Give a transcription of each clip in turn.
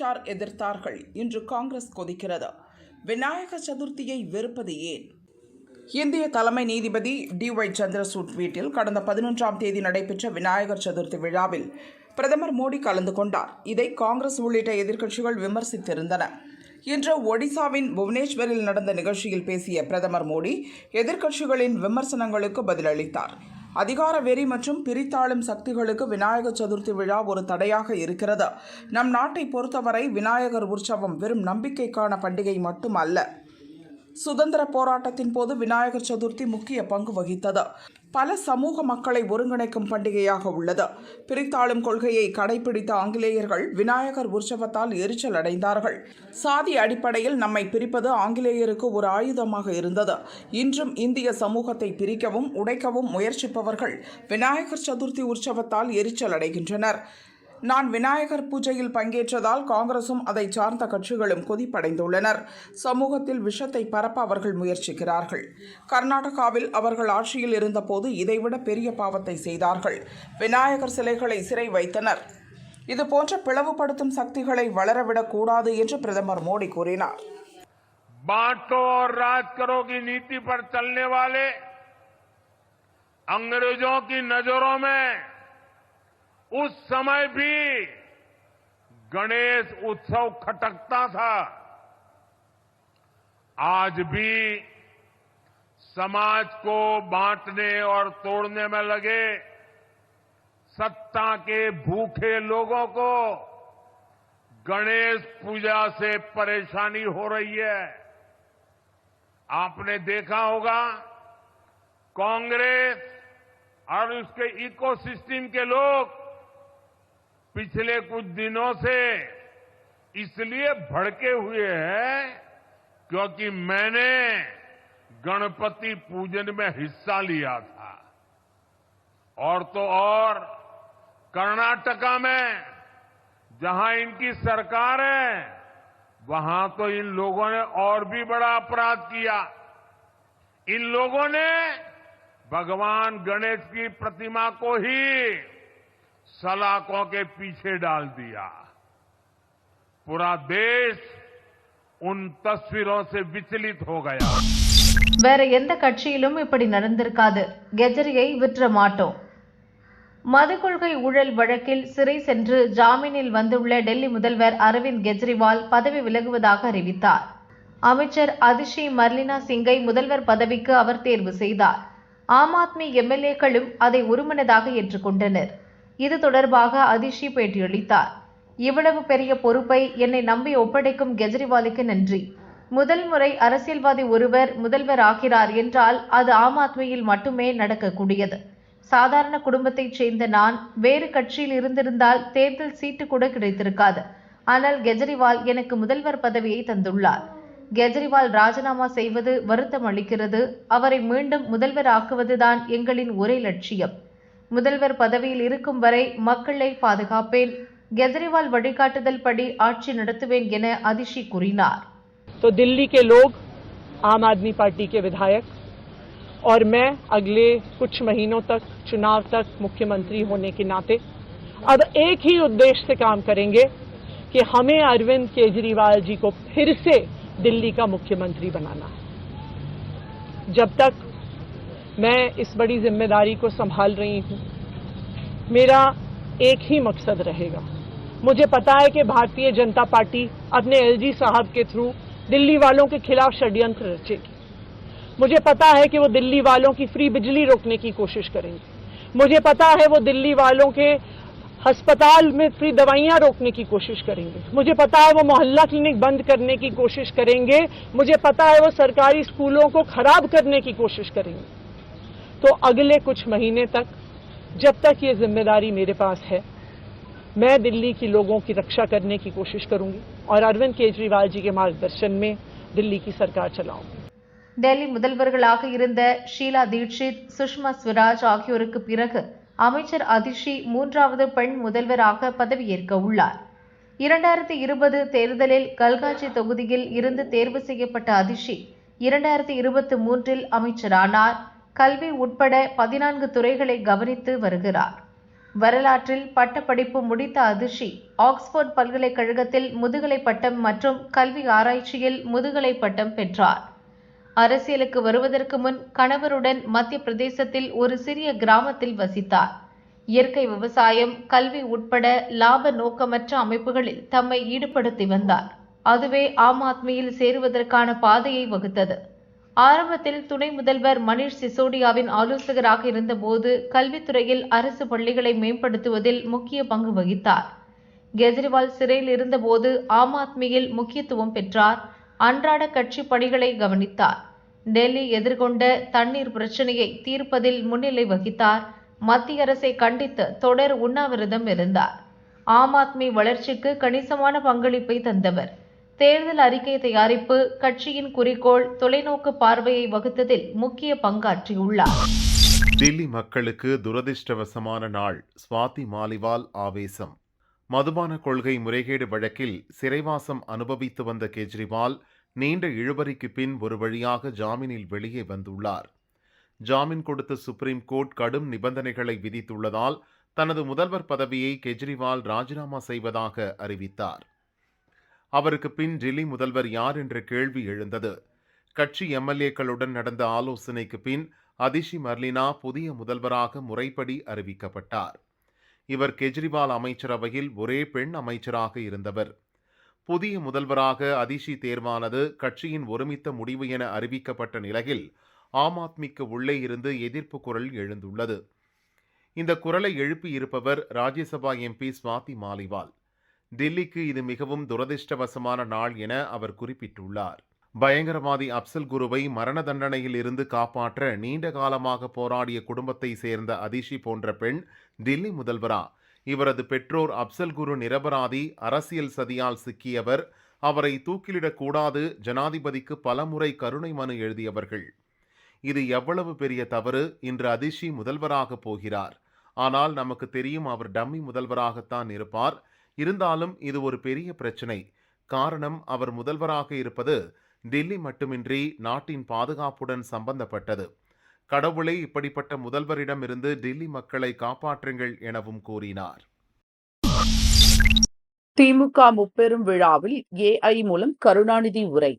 அன்று எதிர்த்தார்கள் இன்று காங்கிரஸ் கொதிக்கிறது. விநாயக சதுர்த்தியை வெறுப்பது ஏன்? இந்திய தலைமை நீதிபதி டி ஒய் சந்திரசூட் வீட்டில் கடந்த பதினொன்றாம் தேதி நடைபெற்ற விநாயகர் சதுர்த்தி விழாவில் பிரதமர் மோடி கலந்து கொண்டார். இதை காங்கிரஸ் உள்ளிட்ட எதிர்க்கட்சிகள் விமர்சித்திருந்தன. இன்று ஒடிசாவின் புவனேஸ்வரில் நடந்த நிகழ்ச்சியில் பேசிய பிரதமர் மோடி எதிர்க்கட்சிகளின் விமர்சனங்களுக்கு பதிலளித்தார். அதிகார வெறி மற்றும் பிரித்தாளும் சக்திகளுக்கு விநாயகர் சதுர்த்தி விழா ஒரு தடையாக இருக்கிறது. நம் நாட்டை பொறுத்தவரை விநாயகர் உற்சவம் வெறும் நம்பிக்கைக்கான பண்டிகை மட்டுமல்ல. சுதந்திர போராட்டத்தின் போது விநாயகர் சதுர்த்தி முக்கிய பங்கு வகித்தது. பல சமூக மக்களை ஒருங்கிணைக்கும் பண்டிகையாக உள்ளது. பிரித்தாளும் கொள்கையை கடைபிடித்த ஆங்கிலேயர்கள் விநாயகர் உற்சவத்தால் எரிச்சல் அடைந்தார்கள். சாதி அடிப்படையில் நம்மை பிரிப்பது ஆங்கிலேயருக்கு ஒரு ஆயுதமாக இருந்தது. இன்றும் இந்திய சமூகத்தை பிரிக்கவும் உடைக்கவும் முயற்சிப்பவர்கள் விநாயகர் சதுர்த்தி உற்சவத்தால் எரிச்சல் அடைகின்றனர். நான் விநாயகர் பூஜையில் பங்கேற்றதால் காங்கிரசும் அதை சார்ந்த கட்சிகளும் கொதிப்படைந்துள்ளனர் சமூகத்தில் விஷத்தை பரப்ப அவர்கள் முயற்சிக்கிறார்கள் கர்நாடகாவில் அவர்கள் ஆட்சியில் இருந்தபோது இதைவிட பெரிய பாவத்தை செய்தார்கள் விநாயகர் சிலைகளை சிறை வைத்தனர் இது போன்ற பிளவுபடுத்தும் சக்திகளை வளரவிடக் கூடாது என்று பிரதமர் மோடி கூறினார் बांटो और राज करो की नीति पर चलने वाले अंग्रेजों की नजरों में उस समय भी गणेश उत्सव खटकता था। आज भी समाज को बांटने और तोड़ने में लगे सत्ता के भूखे लोगों को गणेश पूजा से परेशानी हो रही है। आपने देखा होगा, कांग्रेस और उसके इकोसिस्टम के लोग पिछले कुछ दिनों से इसलिए भड़के हुए हैं क्योंकि मैंने गणपति पूजन में हिस्सा लिया था। और तो और कर्नाटका में जहाँ इनकी सरकार है, वहाँ तो इन लोगों ने और भी बड़ा अपराध किया। इन लोगों ने भगवान गणेश की प्रतिमा को ही सलाखों के पीछे डाल दिया पूरा देश उन तस्वीरों से विचलित हो गया வேற எந்த கட்சியிலும் இப்படி நடந்திருக்காது கெஜரியை விற்ற மாட்டோம் மது கொள்கை ஊழல் வழக்கில் சிறை சென்று ஜாமீனில் வந்துள்ள டெல்லி முதல்வர் அரவிந்த் கெஜ்ரிவால் பதவி விலகுவதாக அறிவித்தார் அமைச்சர் அதிஷி மர்லினா சிங்கை முதல்வர் பதவிக்கு அவர் தேர்வு செய்தார் ஆம் ஆத்மி எம்எல்ஏக்களும் அதை ஒருமனதாக ஏற்றுக்கொண்டனர் இது தொடர்பாக அதிஷி பேட்டியளித்தார். இவ்வளவு பெரிய பொறுப்பை என்னை நம்பி ஒப்படைக்கும் கெஜ்ரிவாலுக்கு நன்றி. முதல் முறை அரசியல்வாதி ஒருவர் முதல்வர் ஆகிறார் என்றால் அது ஆம் ஆத்மியில் மட்டுமே நடக்கக்கூடியது. சாதாரண குடும்பத்தைச் சேர்ந்த நான் வேறு கட்சியில் இருந்திருந்தால் தேர்தல் சீட்டு கூட கிடைத்திருக்காது. ஆனால் கெஜ்ரிவால் எனக்கு முதல்வர் பதவியை தந்துள்ளார். கெஜ்ரிவால் ராஜினாமா செய்வது வருத்தம் அளிக்கிறது. அவரை மீண்டும் முதல்வர் ஆக்குவதுதான் எங்களின் ஒரே லட்சியம். முதல்வர் பதவியில் இருக்கும் வரை மக்களை பாதுகாப்பேன் கெஜ்ரிவால் வழிகாட்டுதல் படி ஆட்சி நடத்துவேன் என அதிஷி கூறினார் तो दिल्ली के लोग आम आदमी पार्टी के विधायक और मैं अगले कुछ महीनों तक चुनाव तक मुख्यमंत्री होने के नाते अब एक ही उद्देश्य से काम करेंगे कि हमें अरविंद केजरीवाल जी को फिर से दिल्ली का मुख्यमंत्री बनाना है जब तक मैं इस बड़ी ज़िम्मेदारी को संभाल रही हूँ। मेरा एक ही मकसद रहेगा। मुझे पता है कि भारतीय जनता पार्टी अपने एलजी साहब के थ्रू दिल्ली वालों के खिलाफ षड्यंत्र रचेगी। मुझे पता है कि वो दिल्ली वालों की फ्री बिजली रोकने की कोशिश करेंगे। मुझे पता है वो दिल्ली वालों के अस्पताल में फ्री दवाइयाँ रोकने की कोशिश करेंगे। मुझे पता है वो मोहल्ला क्लिनिक बंद करने की कोशिश करेंगे। मुझे पता है वो सरकारी स्कूलों को खराब करने की कोशिश करेंगे। तो अगले कुछ महीने तक जब तक ये जिम्मेदारी मेरे पास है मैं दिल्ली की लोगों की रक्षा करने की कोशिश करूंगी और अरविंद केजरीवाल जी के मार्गदर्शन में दिल्ली की सरकार चलाऊंगी டெல்லி முதல்வர்களாக இருந்த ஷீலா தீட்சித் சுஷ்மா ஸ்வராஜ் ஆகியோருக்கு பிறகு அமைச்சர் அதிஷி மூன்றாவது பெண் முதல்வராக பதவியேற்க உள்ளார் இரண்டாயிரத்தி இருபது தேர்தலில் கல்காட்சி தொகுதியில் இருந்து தேர்வு செய்யப்பட்ட அதிஷி இரண்டாயிரத்தி இருபத்தி மூன்றில் அமைச்சரானார் கல்வி உட்பட பதினான்கு துறைகளை கவனித்து வருகிறார். வரலாற்றில் பட்டப்படிப்பு முடித்த அதிர்ஷி ஆக்ஸ்போர்ட் பல்கலைக்கழகத்தில் முதுகலை பட்டம் மற்றும் கல்வி ஆராய்ச்சியில் முதுகலை பட்டம் பெற்றார். அரசியலுக்கு வருவதற்கு முன் கணவருடன் மத்திய பிரதேசத்தில் ஒரு சிறிய கிராமத்தில் வசித்தார். இயற்கை விவசாயம் கல்வி உட்பட லாப நோக்கமற்ற அமைப்புகளில் தம்மை ஈடுபடுத்தி வந்தார். அதுவே ஆம் ஆத்மியில் சேருவதற்கான பாதையை வகுத்தது. ஆரம்பத்தில் துணை முதல்வர் மணிஷ் சிசோடியாவின் ஆலோசகராக இருந்தபோது கல்வித்துறையில் அரசு பள்ளிகளை மேம்படுத்துவதில் முக்கிய பங்கு வகித்தார். கெஜ்ரிவால் சிறையில் இருந்தபோது ஆம் ஆத்மியில் முக்கியத்துவம் பெற்றார். அன்றாட கட்சி பணிகளை கவனித்தார். டெல்லி எதிர்கொண்ட தண்ணீர் பிரச்சனையை தீர்ப்பதில் முன்னிலை வகித்தார். மத்திய அரசை கண்டித்து தொடர் உண்ணாவிரதம் இருந்தார். ஆம் ஆத்மி வளர்ச்சிக்கு கணிசமான பங்களிப்பை தந்தவர். தேர்தல் அறிக்கை தயாரிப்பு கட்சியின் குறிக்கோள் தொலைநோக்கு பார்வையை வகுத்ததில் முக்கிய பங்காற்றியுள்ளார். டெல்லி மக்களுக்கு துரதிர்ஷ்டவசமான நாள் ஸ்வாதி மாலிவால் ஆவேசம். மதுபான கொள்கை முறைகேடு வழக்கில் சிறைவாசம் அனுபவித்து வந்த கெஜ்ரிவால் நீண்ட இழுபறிக்கு பின் ஒரு வழியாக ஜாமீனில் வெளியே வந்துள்ளார். ஜாமீன் கொடுத்த சுப்ரீம் கோர்ட் கடும் நிபந்தனைகளை விதித்துள்ளதால் தனது முதல்வர் பதவியை கெஜ்ரிவால் ராஜினாமா செய்வதாக அறிவித்தார். அவருக்கு பின் டில்லி முதல்வர் யார் என்ற கேள்வி எழுந்தது. கட்சி எம்எல்ஏக்களுடன் நடந்த ஆலோசனைக்கு பின் அதிஷி மர்லினா புதிய முதல்வராக முறைப்படி அறிவிக்கப்பட்டார். இவர் கெஜ்ரிவால் அமைச்சரவையில் ஒரே பெண் அமைச்சராக இருந்தவர். புதிய முதல்வராக அதிஷி தேர்வானது கட்சியின் ஒருமித்த முடிவு என அறிவிக்கப்பட்ட நிலையில் ஆம் ஆத்மிக்கு உள்ளே இருந்து எதிர்ப்பு குரல் எழுந்துள்ளது. இந்த குரலை எழுப்பியிருப்பவர் ராஜ்யசபா எம்பி ஸ்வாதி மாலிவால். டில்லிக்கு இது மிகவும் துரதிர்ஷ்டவசமான நாள் என அவர் குறிப்பிட்டுள்ளார். பயங்கரவாதி அப்சல் குருவை மரண தண்டனையில் இருந்து காப்பாற்ற நீண்ட காலமாக போராடிய குடும்பத்தை சேர்ந்த அதிஷி போன்ற பெண் டில்லி முதல்வரா? இவரது பெற்றோர் அப்சல் குரு நிரபராதி அரசியல் சதியால் சிக்கியவர். அவரை தூக்கிலிடக்கூடாது ஜனாதிபதிக்கு பலமுறை கருணை மனு எழுதியவர்கள். இது எவ்வளவு பெரிய தவறு? இன்று அதிஷி முதல்வராக போகிறார். ஆனால் நமக்கு தெரியும் அவர் டம்மி முதல்வராகத்தான் இருப்பார். இருந்தாலும் இது ஒரு பெரிய பிரச்சனை. காரணம் அவர் முதல்வராக இருப்பது டெல்லி மட்டுமின்றி நாட்டின் பாதுகாப்புடன் சம்பந்தப்பட்டது. கடவுளை இப்படிப்பட்ட முதல்வரிடமிருந்து டெல்லி மக்களை காப்பாற்றுங்கள் எனவும் கூறினார். திமுக முப்பெரும் விழாவில் ஏஐ மூலம் கருணாநிதி உரை.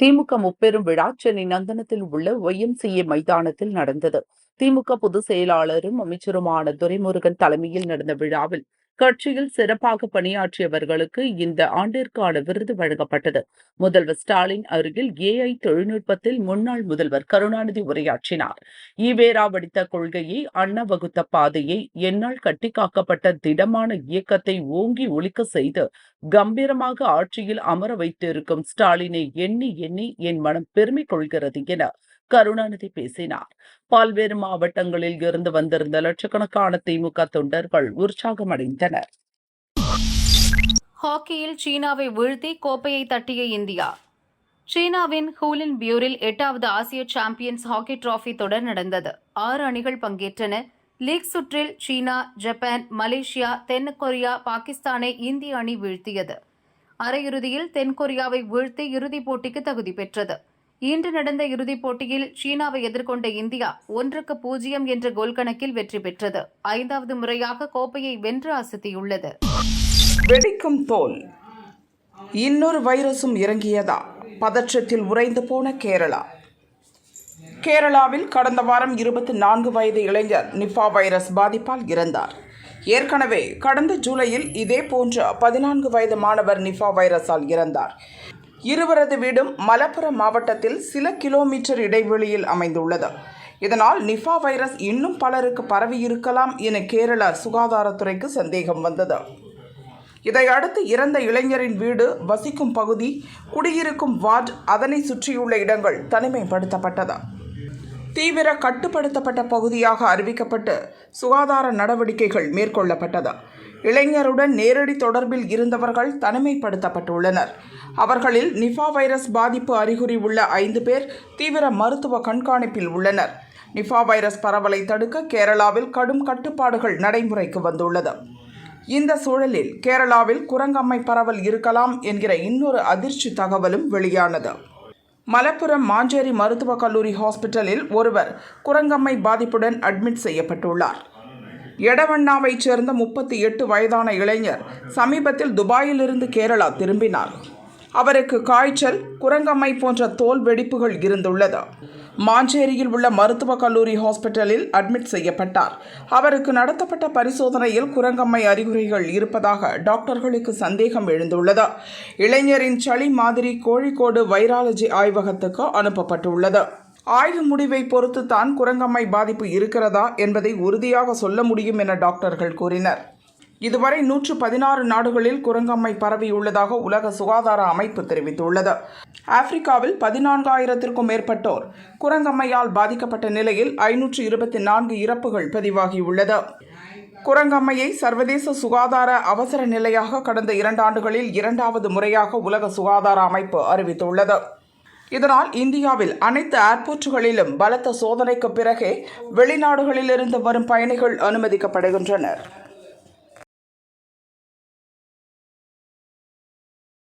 திமுக முப்பெரும் விழா சென்னை நந்தனத்தில் உள்ள ஒய்எம்சிஏ மைதானத்தில் நடந்தது. திமுக பொதுச் செயலாளரும் அமைச்சருமான துரைமுருகன் தலைமையில் நடந்த விழாவில் கட்சியில் சிறப்பாக பணியாற்றியவர்களுக்கு இந்த ஆண்டிற்கான விருது வழங்கப்பட்டது. முதல்வர் ஸ்டாலின் அருகில் ஏஐ தொழில்நுட்பத்தில் முன்னாள் முதல்வர் கருணாநிதி உரையாற்றினார். ஈவேரா வடித்த கொள்கையை அண்ணா வகுத்த பாதையை என்னால் கட்டிக்காக்கப்பட்ட திடமான இயக்கத்தை ஓங்கி ஒழிக்க செய்து கம்பீரமாக ஆட்சியில் அமர வைத்திருக்கும் ஸ்டாலினை எண்ணி எண்ணி என் மனம் பெருமை கொள்கிறது என கருணாநிதி பேசினார். பல்வேறு மாவட்டங்களில் இருந்து வந்திருந்த லட்சக்கணக்கான திமுக தொண்டர்கள் உற்சாகமடைந்தனர். ஹாக்கியில் சீனாவை வீழ்த்தி கோப்பையை தட்டிய இந்தியா. சீனாவின் ஹூலின் பியூரில் எட்டாவது ஆசிய சாம்பியன்ஸ் ஹாக்கி டிராஃபி தொடர் நடந்தது. ஆறு அணிகள் பங்கேற்றன. லீக் சுற்றில் சீனா ஜப்பான் மலேசியா தென்கொரியா பாகிஸ்தானை இந்திய அணி வீழ்த்தியது. அரையிறுதியில் தென்கொரியாவை வீழ்த்தி இறுதிப் போட்டிக்கு தகுதி பெற்றது. இன்று நடந்த இறுதிப் போட்டியில் சீனாவை எதிர்கொண்ட இந்தியா ஒன்றுக்கு பூஜ்ஜியம் என்ற கோல் கணக்கில் வெற்றி பெற்றது. ஐந்தாவது முறையாக கோப்பையை வென்று அசத்தியுள்ளது. வெடிக்கும் தோல். இன்னொரு வைரஸும் இறங்கியதா? பதற்றத்தில் உறைந்து போன கேரளா. கேரளாவில் கடந்த வாரம் இருபத்தி நான்கு வயது இளைஞர் நிஃபா வைரஸ் பாதிப்பால் இறந்தார். ஏற்கனவே கடந்த ஜூலையில் இதே போன்ற பதினான்கு வயது மாணவர் நிஃபா வைரஸால் இறந்தார். இருவரது வீடும் மலப்புரம் மாவட்டத்தில் சில கிலோமீட்டர் இடைவெளியில் அமைந்துள்ளது. இதனால் நிஃபா வைரஸ் இன்னும் பலருக்கு பரவி இருக்கலாம் என கேரள சுகாதாரத்துறைக்கு சந்தேகம் வந்தது. இதையடுத்து இறந்த இளைஞரின் வீடு வசிக்கும் பகுதி குடியிருக்கும் வார்டு அதனை சுற்றியுள்ள இடங்கள் தனிமைப்படுத்தப்பட்டது. தீவிர கட்டுப்படுத்தப்பட்ட பகுதியாக அறிவிக்கப்பட்டு சுகாதார நடவடிக்கைகள் மேற்கொள்ளப்பட்டது. இளைஞருடன் நேரடி தொடர்பில் இருந்தவர்கள் தனிமைப்படுத்தப்பட்டுள்ளனர். அவர்களில் நிஃபா வைரஸ் பாதிப்பு அறிகுறி உள்ள ஐந்து பேர் தீவிர மருத்துவ கண்காணிப்பில் உள்ளனர். நிஃபா வைரஸ் பரவலை தடுக்க கேரளாவில் கடும் கட்டுப்பாடுகள் நடைமுறைக்கு வந்துள்ளது. இந்த சூழலில் கேரளாவில் குரங்கம்மை பரவல் இருக்கலாம் என்கிற இன்னொரு அதிர்ச்சி தகவலும் வெளியானது. மலப்புரம் மாஞ்சேரி மருத்துவக் கல்லூரி ஹாஸ்பிட்டலில் ஒருவர் குரங்கம்மை பாதிப்புடன் அட்மிட் செய்யப்பட்டுள்ளார். எடவண்ணாவைச் சேர்ந்த முப்பத்தி எட்டு வயதான இளைஞர் சமீபத்தில் துபாயிலிருந்து கேரளா திரும்பினார். அவருக்கு காய்ச்சல் குரங்கம்மை போன்ற தோல் வெடிப்புகள் இருந்துள்ளது. மாஞ்சேரியில் உள்ள மருத்துவக் கல்லூரி ஹாஸ்பிட்டலில் அட்மிட் செய்யப்பட்டார். அவருக்கு நடத்தப்பட்ட பரிசோதனையில் குரங்கம்மை அறிகுறிகள் இருப்பதாக டாக்டர்களுக்கு சந்தேகம் எழுந்துள்ளது. இளைஞரின் சளி மாதிரி கோழிக்கோடு வைராலஜி ஆய்வகத்துக்கு அனுப்பப்பட்டுள்ளது. ஆய்வு முடிவை பொறுத்து தான் குரங்கம்மை பாதிப்பு இருக்கிறதா என்பதை உறுதியாக சொல்ல முடியும் என டாக்டர்கள் கூறினர். இதுவரை நூற்று பதினாறு நாடுகளில் குரங்கம்மை பரவியுள்ளதாக உலக சுகாதார அமைப்பு தெரிவித்துள்ளது. ஆப்பிரிக்காவில் பதினான்காயிரத்திற்கும் மேற்பட்டோர் குரங்கம்மையால் பாதிக்கப்பட்ட நிலையில் ஐநூற்று இருபத்தி நான்கு இறப்புகள் பதிவாகியுள்ளது. குரங்கம்மையை சர்வதேச சுகாதார அவசர நிலையாக கடந்த இரண்டாண்டுகளில் இரண்டாவது முறையாக உலக சுகாதார அமைப்பு அறிவித்துள்ளது. இதனால் இந்தியாவில் அனைத்து ஏர்போர்ட்டுகளிலும் பலத்த சோதனைக்கு பிறகே வெளிநாடுகளிலிருந்து வரும் பயணிகள் அனுமதிக்கப்படுகின்றனர்.